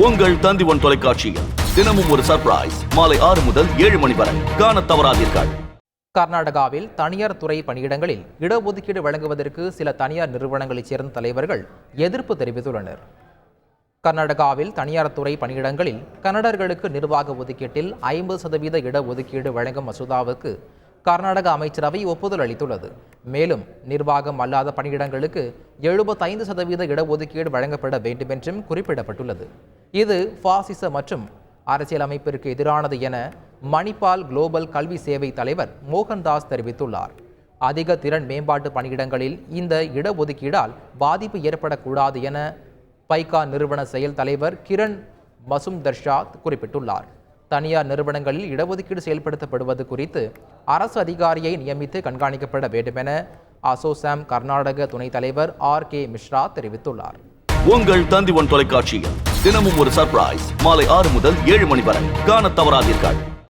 உங்கள் தந்திவன் தொலைக்காட்சியில் தினமும் ஒரு சர்ப்ரைஸ் மாலை ஆறு முதல் ஏழு மணி வரை. காண தவறாதீர்கள். கர்நாடகாவில் தனியார் துறை பணியிடங்களில் இடஒதுக்கீடு வழங்குவதற்கு சில தனியார் நிறுவனங்களைச் சேர்ந்த தலைவர்கள் எதிர்ப்பு தெரிவித்துள்ளனர். கர்நாடகாவில் தனியார் துறை பணியிடங்களில் கன்னடர்களுக்கு நிர்வாக ஒதுக்கீட்டில் ஐம்பது சதவீத இடஒதுக்கீடு வழங்கும் மசோதாவுக்கு கர்நாடக அமைச்சரவை ஒப்புதல் அளித்துள்ளது. மேலும் நிர்வாகம் அல்லாத பணியிடங்களுக்கு எழுபத்தைந்து சதவீத இடஒதுக்கீடு வழங்கப்பட வேண்டுமென்றும் குறிப்பிடப்பட்டுள்ளது. இது பாசிச மற்றும் அரசியலமைப்பிற்கு எதிரானது என மணிப்பால் குளோபல் கல்வி சேவை தலைவர் மோகன்தாஸ் தெரிவித்துள்ளார். அதிக திறன் மேம்பாட்டு பணியிடங்களில் இந்த இடஒதுக்கீடால் பாதிப்பு ஏற்படக்கூடாது என பைகா நிறுவன செயல் தலைவர் கிரண் மசும்தர்ஷா குறிப்பிட்டுள்ளார். தனியார் நிறுவனங்களில் இடஒதுக்கீடு செயல்படுத்தப்படுவது குறித்து அரசு அதிகாரியை நியமித்து கண்காணிக்கப்பட வேண்டுமென அசோசாம் கர்நாடக துணைத் தலைவர் ஆர் கே மிஸ்ரா தெரிவித்துள்ளார். உங்கள் தந்தி ஒன் தொலைக்காட்சியில் தினமும் ஒரு சர்ப்ரைஸ் மாலை ஆறு முதல் ஏழு மணி வரை. காண தவறாதீர்கள்.